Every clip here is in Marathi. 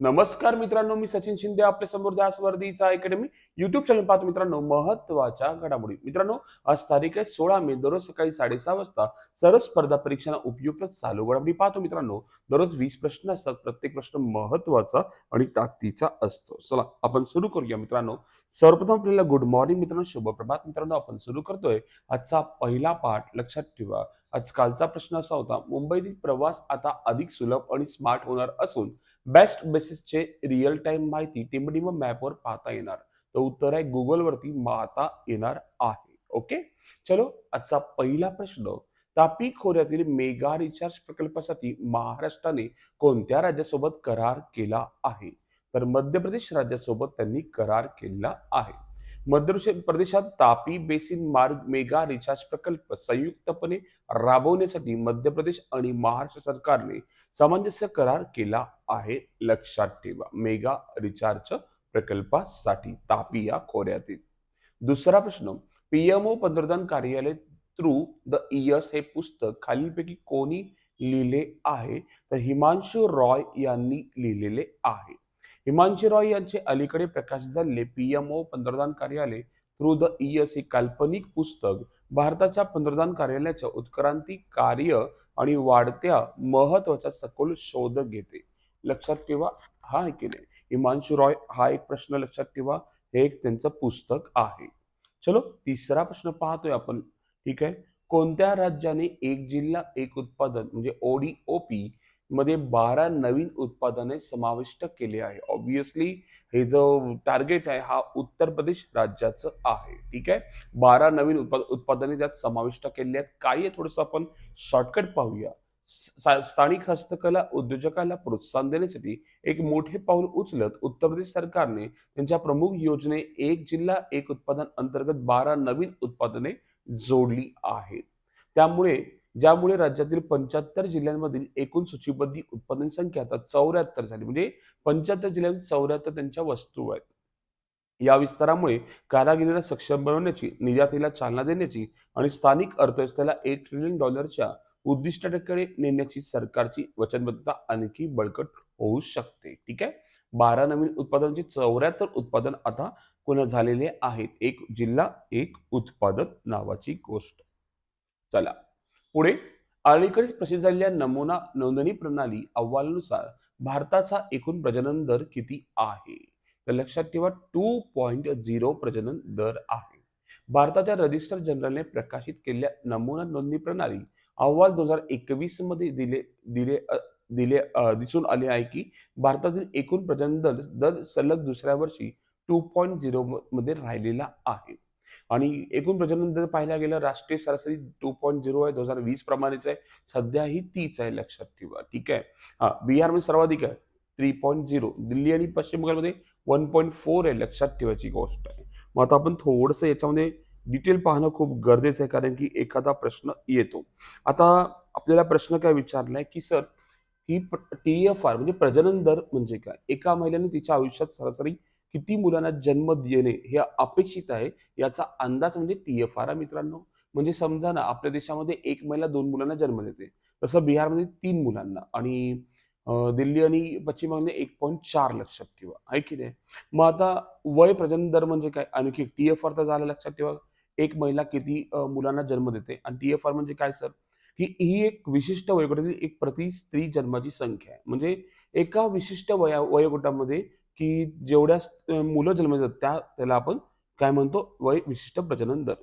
नमस्कार मित्रांनो मी सचिन शिंदे आपल्यासमोर ध्यास अकॅडमी युट्यूब चॅनल पाहतो मित्रांनो महत्त्वाच्या घडामोडी. मित्रांनो आज तारीख आहे सोळा मे दररोज सकाळी साडेसहा वाजता सर्व स्पर्धा परीक्षांना उपयुक्त चालू घडामोडी पाहतो मित्रांनो. दररोज वीस प्रश्न असतात प्रत्येक प्रश्न महत्त्वाचा आणि ताकदीचा असतो. चला आपण सुरू करूया मित्रांनो. सर्वप्रथम आपल्याला गुड मॉर्निंग मित्रांनो शुभप्रभात मित्रांनो आपण सुरू करतोय. आजचा पहिला पाठ लक्षात ठेवा. आज कालचा प्रश्न असा होता मुंबईतील प्रवास आता अधिक सुलभ आणि स्मार्ट होणार असून बेस्ट बेसिसचे रिअल टाइम माहिती टिंबडिंब मॅपवर पाहता येणार. तर उत्तर आहे गुगलवरती पाहता येणार आहे. ओके चलो आजचा पहिला प्रश्न. तापी खोऱ्यातील मेगा रिचार्ज प्रकल्पासाठी महाराष्ट्राने कोणत्या राज्यासोबत करार केला आहे? तर मध्य प्रदेश राज्यासोबत त्यांनी करार केला आहे. मध्य प्रदेशात तापी बेसिन मार्ग मेगा रिचार्ज प्रकल्प संयुक्तपणे राबवण्यासाठी मध्य प्रदेश आणि महाराष्ट्र सरकारने सामंजस्य करार केला आहे. लक्षात ठेवा मेगा रिचार्ज प्रकल्पासाठी तापी या खोऱ्यातील. दुसरा प्रश्न पीएमओ पंतप्रधान कार्यालय थ्रू द इयर्स हे पुस्तक खालीलपैकी कोणी लिहिले आहे? तर हिमांशू रॉय यांनी लिहिलेले आहे. हिमांशी रॉय यांचे अलीकडे प्रकाशित झालेले पीएमओ पंतप्रधान कार्यालय थ्रू द इयर्स हे काल्पनिक पुस्तक भारताच्या पंतप्रधान कार्यालयाच्या उत्क्रांती कार्य आणि वाढत्या महत्त्वाचा सखोल शोध घेते. लक्षात ठेवा हा आहे. हिमांशु रॉय हा एक प्रश्न लक्षात ठेवा. हे एक त्यांचं पुस्तक आहे. चलो तिसरा प्रश्न पाहतोय आपण. ठीक आहे? कोणत्या राज्याने एक जिल्हा एक उत्पादन म्हणजे ओडीओपी मध्ये बारा नवीन उत्पादने समाविष्ट केले आहे. ऑब्विसली हे जो टार्गेट आहे हा उत्तर प्रदेश राज्याचं आहे. ठीक आहे? बारा नवीन उत्पाद उत्पादने त्यात समाविष्ट केली आहेत. काही आहे थोडंसं आपण शॉर्टकट पाहूया. स्थानिक हस्तकला उद्योजकाला प्रोत्साहन देण्यासाठी एक मोठे पाऊल उचलत उत्तर प्रदेश सरकारने त्यांच्या प्रमुख योजने एक जिल्हा एक उत्पादन अंतर्गत बारा नवीन उत्पादने जोडली आहेत. त्यामुळे ज्यामुळे राज्यातील पंच्याहत्तर जिल्ह्यांमधील एकूण सूचीबद्ध उत्पादन संख्या आता चौऱ्याहत्तर झाली. म्हणजे पंच्याहत्तर जिल्ह्यात चौऱ्याहत्तर त्यांच्या वस्तू आहेत. या विस्तारामुळे कारागिरीला सक्षम बनवण्याची निर्यातीला चालना देण्याची आणि स्थानिक अर्थव्यवस्थेला एक ट्रिलियन डॉलरच्या उद्दिष्टाकडे नेण्याची सरकारची वचनबद्धता आणखी बळकट होऊ शकते. ठीक आहे? बारा नवीन उत्पादनांची चौऱ्याहत्तर उत्पादन आता पुन्हा झालेले आहेत. एक जिल्हा एक उत्पादक नावाची गोष्ट. चला. पुढे अलीकडेच प्रसिद्ध झालेल्या नमुना नोंदणी प्रणाली अहवालानुसार भारताचा एकूण प्रजनन दर किती आहे? तर लक्षात ठेवा टू पॉईंट झिरो प्रजनन दर आहे. भारताच्या रजिस्टर जनरलने प्रकाशित केलेल्या नमुना नोंदणी प्रणाली अहवाल दोन हजार एकवीसमध्ये दिले दिले दिले दिसून आले आहे की भारतातील एकूण प्रजनन दर दर सलग दुसऱ्या वर्षी टू पॉईंट झिरो मध्ये राहिलेला आहे. आणि एकूण प्रजनन दर पाहायला गेलं राष्ट्रीय सरासरी टू पॉईंट झिरो आहे दोन हजार वीस प्रमाणेच आहे. सध्या ही तीच आहे लक्षात ठेवा ठीक आहे? हा बिहारमध्ये सर्वाधिक आहे थ्री पॉईंट झिरो दिल्ली आणि पश्चिम बंगालमध्ये वन पॉईंट फोर आहे लक्षात ठेवायची गोष्ट आहे. मग आता आपण थोडंसं याच्यामध्ये डिटेल पाहणं खूप गरजेचं आहे कारण की एखादा प्रश्न येतो. आता आपल्याला प्रश्न काय विचारलाय की सर ही टी एफ आर म्हणजे प्रजनन दर म्हणजे काय? एका महिलेने तिच्या आयुष्यात सरासरी किती मुलांना जन्म देणे हे अपेक्षित आहे याचा अंदाज म्हणजे टी एफ आर मित्रांनो. म्हणजे समजा ना आपल्या देशामध्ये एक महिला दोन मुलांना जन्म देते. तसं बिहारमध्ये तीन मुलांना आणि दिल्ली आणि पश्चिम बंगालमध्ये एक पॉईंट चार लक्षात ठेवा. आहे की नाही? मग आता वय प्रजनन दर म्हणजे काय? आणखी टी एफ आर तर झालं लक्षात ठेवा. एक महिला किती मुलांना जन्म देते? आणि टी एफ आर म्हणजे काय सर? की ही एक विशिष्ट वयोगटातील एक प्रति स्त्री जन्माची संख्या आहे. म्हणजे एका विशिष्ट वया वयोगटामध्ये की जेवढ्या मुलं जन्म देतात त्या त्याला आपण काय म्हणतो? वय विशिष्ट प्रजनन दर.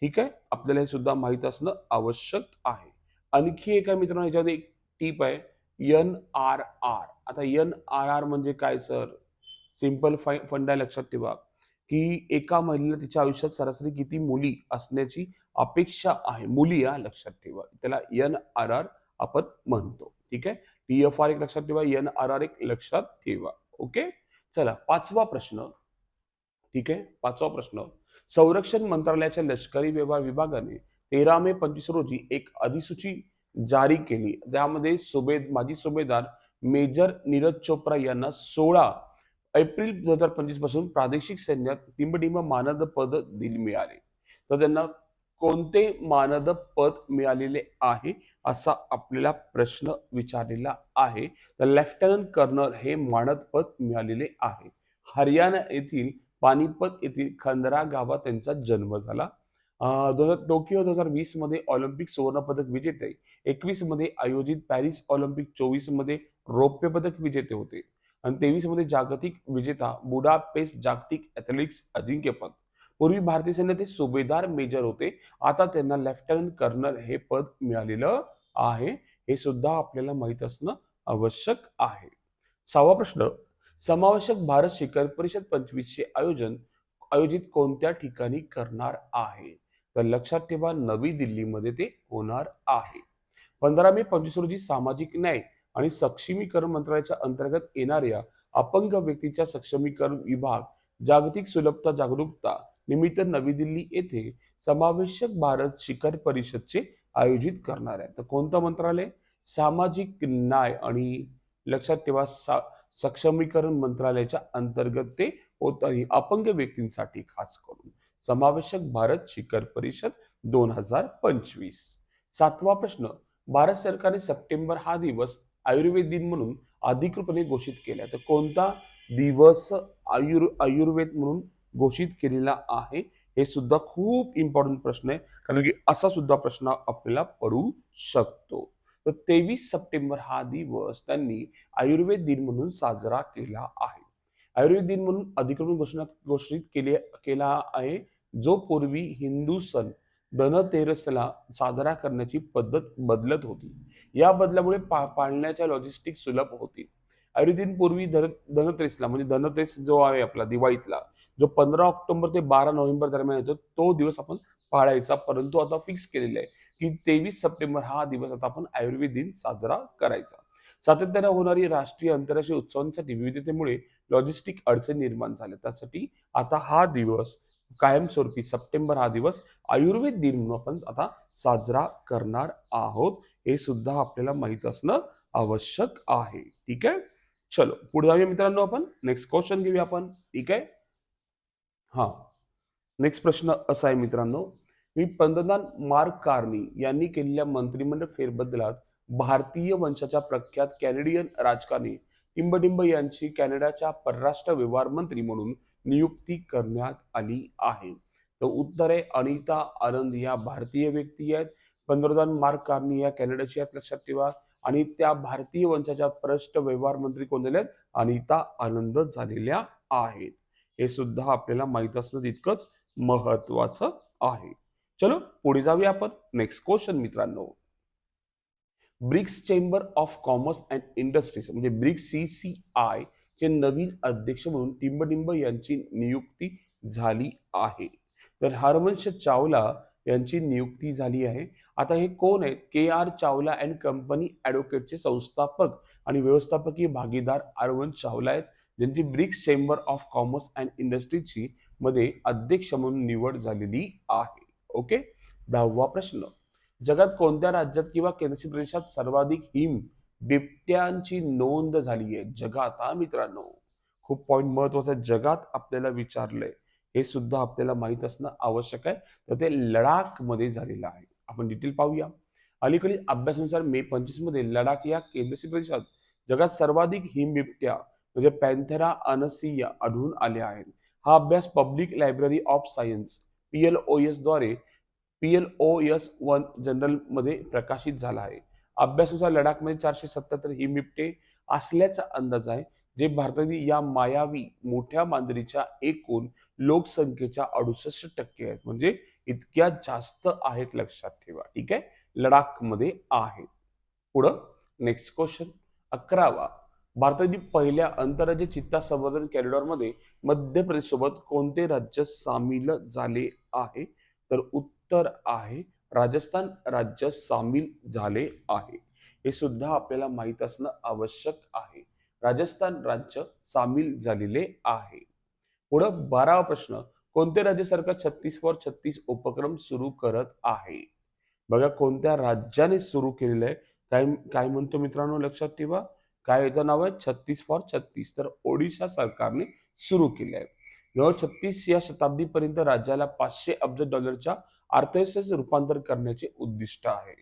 ठीक आहे? आपल्याला हे सुद्धा माहीत असणं आवश्यक आहे. आणखी एक आहे मित्रांनो याच्यामध्ये एक टीप आहे. N R R. आता एन आर आर म्हणजे काय सर? सिंपल फाय आहे लक्षात ठेवा. की एका महिलेला तिच्या आयुष्यात सरासरी किती मुली असण्याची अपेक्षा आहे? मुली या लक्षात ठेवा. त्याला एन आर आर आपण म्हणतो. ठीक आहे? टी एफ आर एक लक्षात ठेवा. एन आर आर एक लक्षात ठेवा. ओके? चला पाचवा प्रश्न. ठीक आहे? पाचवा प्रश्न. संरक्षण मंत्रालयाच्या लष्करी व्यवहार विभागाने तेरा मे पंचवीस रोजी एक अधिसूची जारी केली. त्यामध्ये सुबेद माजी सुभेदार मेजर नीरज चोप्रा यांना सोळा एप्रिल दोन हजार पंचवीसपासून प्रादेशिक सैन्यात टिंबडिंब मानद पद दिली मिळाले. तर त्यांना कोणते मानद पद मिळालेले आहे? असा आपल्याला प्रश्न विचारलेला आहे. तर लेफ्टनंट कर्नल हे मानदपद मिळालेले आहे. हरियाणा येथील पानिपत येथील खंदरा गावात त्यांचा जन्म झाला. दोन हजार टोकियो दोन हजार वीसमध्ये ऑलिम्पिक सुवर्ण पदक विजेते. एकवीसमध्ये आयोजित पॅरिस ऑलिम्पिक चोवीसमध्ये रौप्य पदक विजेते होते. आणि तेवीसमध्ये जागतिक विजेता बुडापेस्ट जागतिक ॲथलेटिक्स अजिंक्यपद पूर्वी भारतीय सैन्यात ते सुभेदार मेजर होते. आता त्यांना लेफ्टनंट कर्नल हे पद मिळालेलं आहे. हे सुद्धा आपल्याला माहीत असणं आवश्यक आहे. सहावा प्रश्न. समावेशक भारत शिखर परिषद पंचवीसचे आयोजन आयोजित कोणत्या ठिकाणी करणार आहे? तर लक्षात ठेवा नवी दिल्लीमध्ये ते होणार आहे. पंधरा मे पंचवीस रोजी सामाजिक न्याय आणि सक्षमीकरण मंत्रालयाच्या अंतर्गत येणाऱ्या अपंग व्यक्तीच्या सक्षमीकरण विभाग जागतिक सुलभता जागरूकता निमित्त नवी दिल्ली येथे समावेशक भारत शिखर परिषदचे आयोजित करणार आहे. तर कोणतं मंत्रालय? सामाजिक न्याय आणि लक्षात ठेवा सा सक्षमीकरण मंत्रालयाच्या अंतर्गत ते होत आणि अपंग व्यक्तींसाठी खास करून समावेशक भारत शिखर परिषद दोन हजार पंचवीस. सातवा प्रश्न भारत सरकारने सप्टेंबर हा दिवस आयुर्वेद दिन म्हणून अधिकृतपणे घोषित केला तर कोणता दिवस आयुर् आयुर्वेद म्हणून घोषित केलेला आहे. हे सुद्धा खूप इम्पॉर्टंट प्रश्न आहे. कारण की असा सुद्धा प्रश्न आपल्याला पडू शकतो. तर तेवीस सप्टेंबर हा दिवस त्यांनी आयुर्वेद दिन म्हणून साजरा केला आहे. आयुर्वेद दिन म्हणून अधिकृत घोषणा घोषित केले केला आहे. जो पूर्वी हिंदू सण धनतेरसला साजरा करण्याची पद्धत बदलत होती. या बदलामुळे पा पाळण्याच्या लॉजिस्टिक सुलभ होती. आयुर्वेदीन पूर्वी धन धनतेरसला म्हणजे धनतेरस जो आहे आपला दिवाळीतला जो पंधरा ऑक्टोबर ते बारा नोव्हेंबर दरम्यान येतो तो दिवस आपण पाळायचा. परंतु आता फिक्स केलेला आहे की तेवीस सप्टेंबर हा दिवस आता आपण आयुर्वेद दिन साजरा करायचा. सातत्याने होणारी राष्ट्रीय आंतरराष्ट्रीय उत्सवांसाठी विविधतेमुळे लॉजिस्टिक अडचणी निर्माण झाल्या. त्यासाठी आता हा दिवस कायमस्वरूपी सप्टेंबर हा दिवस आयुर्वेद दिन म्हणून आपण आता साजरा करणार आहोत. हे सुद्धा आपल्याला माहीत असणं आवश्यक आहे. ठीक आहे? चलो पुढे जाऊया मित्रांनो आपण. नेक्स्ट क्वेश्चन घेऊया आपण. ठीक आहे? हां. नेक्स्ट प्रश्न असा आहे मित्रांनो मी पंतप्रधान मार्क कार्नी यांनी केलेल्या मंत्रिमंडळ फेरबदलात भारतीय वंशाच्या प्रख्यात कॅनेडियन राजकारणी टिंबटिंब यांची कॅनडाच्या परराष्ट्र व्यवहार मंत्री म्हणून नियुक्ती करण्यात आली आहे. तर उत्तर आहे अनिता आनंद या भारतीय व्यक्ती आहेत. पंतप्रधान मार्क कार्नी या कॅनडाची आहेत लक्षात ठेवा. आणि त्या भारतीय वंशाच्या परराष्ट्र व्यवहार मंत्री कोण झाले आहेत? अनिता आनंद झालेल्या आहेत. हे सुद्धा आपल्याला माहीत असणं तितकंच महत्वाचं आहे. चलो पुढे जाऊया आपण. नेक्स्ट क्वेश्चन मित्रांनो. BRICS chamber of commerce and industries म्हणजे ब्रिक्स सी सी आय चे नवीन अध्यक्ष म्हणून टिंबडिंब यांची नियुक्ती झाली आहे. तर हरवंश चावला यांची नियुक्ती झाली आहे. आता हे कोण आहेत? K R Chawla and company ॲडव्होकेटचे संस्थापक आणि व्यवस्थापकीय भागीदार हरवंश चावला आहेत. ज्यांची BRICS chamber of commerce and इंडस्ट्रीची मध्ये अध्यक्ष म्हणून निवड झालेली आहे. ओके? दहावा प्रश्न. जगात कोणत्या राज्यात किंवा केंद्रशासित प्रदेशात सर्वाधिक हिम बिबट्यांची नोंद झाली आहे जगात हा मित्रांनो. खूप पॉइंट महत्त्वाचा जगात आपल्याला विचारलंय. हे सुद्धा आपल्याला माहीत असणं आवश्यक आहे. तर ते लडाखमध्ये झालेलं आहे. आपण डिटेल पाहूया. अलीकडील अभ्यासानुसार मे पंचवीसमध्ये लडाख या केंद्रशासित प्रदेशात जगात सर्वाधिक हिम बिबट्या म्हणजे पॅन्थेरा अनसिया आढळून आले आहेत. हा अभ्यास public library of science P L O एसद्वारे P L O S one जनरलमध्ये प्रकाशित झाला आहे. अभ्यासानुसार लडाखमध्ये चारशे सत्याहत्तर ही बिबटे असल्याचा अंदाज आहे जे भारतातील या मायावी मोठ्या मांजरीच्या एकूण लोकसंख्येच्या अडुसष्ट टक्के आहेत. म्हणजे इतक्या जास्त आहेत लक्षात ठेवा. ठीक आहे? लडाखमध्ये आहेत. पुढं नेक्स्ट क्वेश्चन अकरावा. भारतातील पहिल्या आंतरराज्य चित्ता संवर्धन कॉरिडॉरमध्ये मध्य प्रदेश सोबत कोणते राज्य सामील झाले आहे? तर उत्तर आहे राजस्थान राज्य सामील झाले आहे. हे सुद्धा आपल्याला माहीत असणं आवश्यक आहे. राजस्थान राज्य सामील झालेले आहे. पुढं बारावा प्रश्न कोणते राज्य सरकार छत्तीस वर छत्तीस उपक्रम सुरू करत आहे? बघा कोणत्या राज्याने सुरू केलेलं आहे? काय काय म्हणतो मित्रांनो लक्षात ठेवा. काय याचं नाव आहे? छत्तीस फॉर छत्तीस. तर ओडिशा सरकारने सुरू केले आहे. जवळ छत्तीस या शताब्दीपर्यंत राज्याला पाचशे अब्ज डॉलरच्या अर्थव्यवस्थेचे रूपांतर करण्याचे उद्दिष्ट आहे.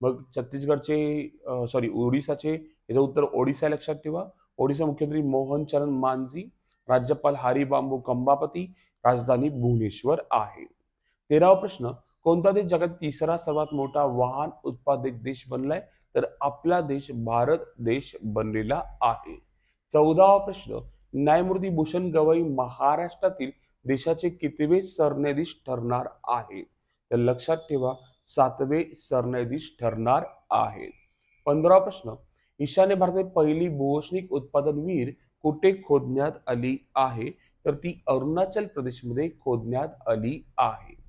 मग छत्तीसगडचे सॉरी ओडिसाचे याचं उत्तर ओडिसा लक्षात ठेवा. ओडिसा मुख्यमंत्री मोहन चरण मांझी राज्यपाल हरी बांबू कंबापती राजधानी भुवनेश्वर आहे. तेरावा प्रश्न कोणता देश जगात तिसरा सर्वात मोठा वाहन उत्पादक देश बनलाय? तर आपला देश भारत देश बनलेला आहे. चौदावा प्रश्न. न्यायमूर्ती भूषण गवई महाराष्ट्रातील देशाचे कितवे सरन्यायाधीश ठरणार आहे तर लक्षात ठेवा सातवे सरन्यायाधीश ठरणार आहेत. पंधरा प्रश्न. ईशान्य भारतातील पहिली भूषणिक उत्पादन विहीर कुठे खोदण्यात आली आहे? तर ती अरुणाचल प्रदेशमध्ये खोदण्यात आली आहे.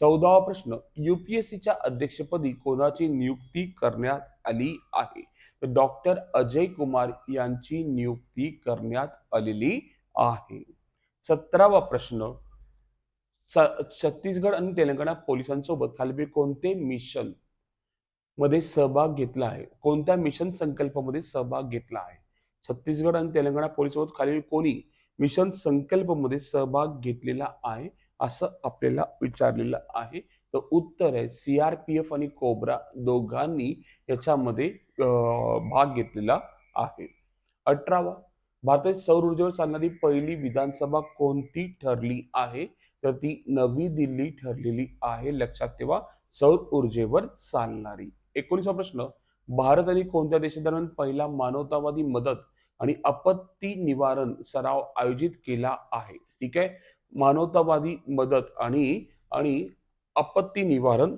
चौदावा प्रश्न युपीएससीच्या अध्यक्षपदी कोणाची नियुक्ती करण्यात आली आहे? तर डॉक्टर अजय कुमार यांची नियुक्ती करण्यात आलेली आहे. सतरावा प्रश्न छत्तीसगड आणि तेलंगणा पोलिसांसोबत खालबी कोणते मिशनमध्ये सहभाग घेतला आहे? कोणत्या मिशन संकल्पामध्ये सहभाग घेतला आहे? छत्तीसगड आणि तेलंगणा पोलिसांसोबत खालील कोणी मिशन संकल्पमध्ये सहभाग घेतलेला आहे? असं आपल्याला विचारलेलं आहे. तर उत्तर आहे सी आर पी एफ आणि कोब्रा दोघांनी याच्यामध्ये भाग घेतलेला आहे. अठरावा भारतात सौर ऊर्जेवर चालणारी पहिली विधानसभा कोणती ठरली आहे? तर ती नवी दिल्ली ठरलेली आहे लक्षात ठेवा. सौर ऊर्जेवर चालणारी. एकोणीसा प्रश्न भारत आणि कोणत्या देशादरम्यान पहिला मानवतावादी मदत आणि आपत्ती निवारण सराव आयोजित केला आहे? ठीक आहे? मानवतावादी मदत आणि आणि आपत्ती निवारण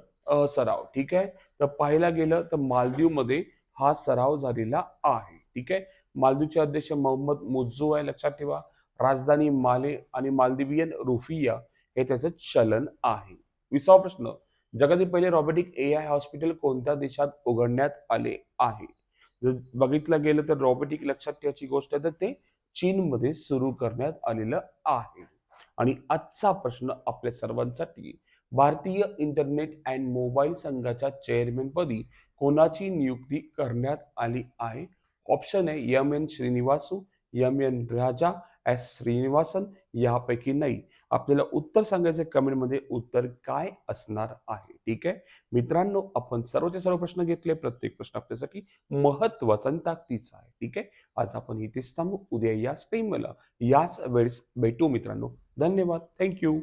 सराव ठीक आहे? तर पाहायला गेलं तर मालदीवमध्ये हा सराव झालेला आहे ठीक आहे? मालदीवचे अध्यक्ष मोहम्मद मुज्जू आहे लक्षात ठेवा. राजधानी माले आणि मालदिवियन रुफिया हे त्याचं चलन आहे. विसावा प्रश्न जगातील पहिले रॉबोटिक ए आय हॉस्पिटल कोणत्या देशात उघडण्यात आले आहे? जर बघितलं गेलं तर रॉबोटिक लक्षात ठेवायची गोष्ट आहे तर ते चीनमध्ये सुरू करण्यात आलेलं आहे. आणि आजचा प्रश्न आपल्या सर्वांसाठी. भारतीय इंटरनेट अँड मोबाईल संघाच्या चेअरमॅनपदी कोणाची नियुक्ती करण्यात आली आहे? ऑप्शन आहे M N Srinivasu M N Raja S Srinivasan यापैकी नाही. आपल्याला उत्तर सांगायचं कमेंटमध्ये उत्तर काय असणार आहे? ठीक आहे? मित्रांनो आपण सर्वचे सर्व प्रश्न घेतले. प्रत्येक प्रश्न आपल्यासाठी महत्त्वाचा आणि ताकदीचा आहे. ठीक आहे? आज आपण इथेच थांबू. उद्या याच टाइमला याच वेळेस भेटू मित्रांनो. धन्यवाद. थँक्यू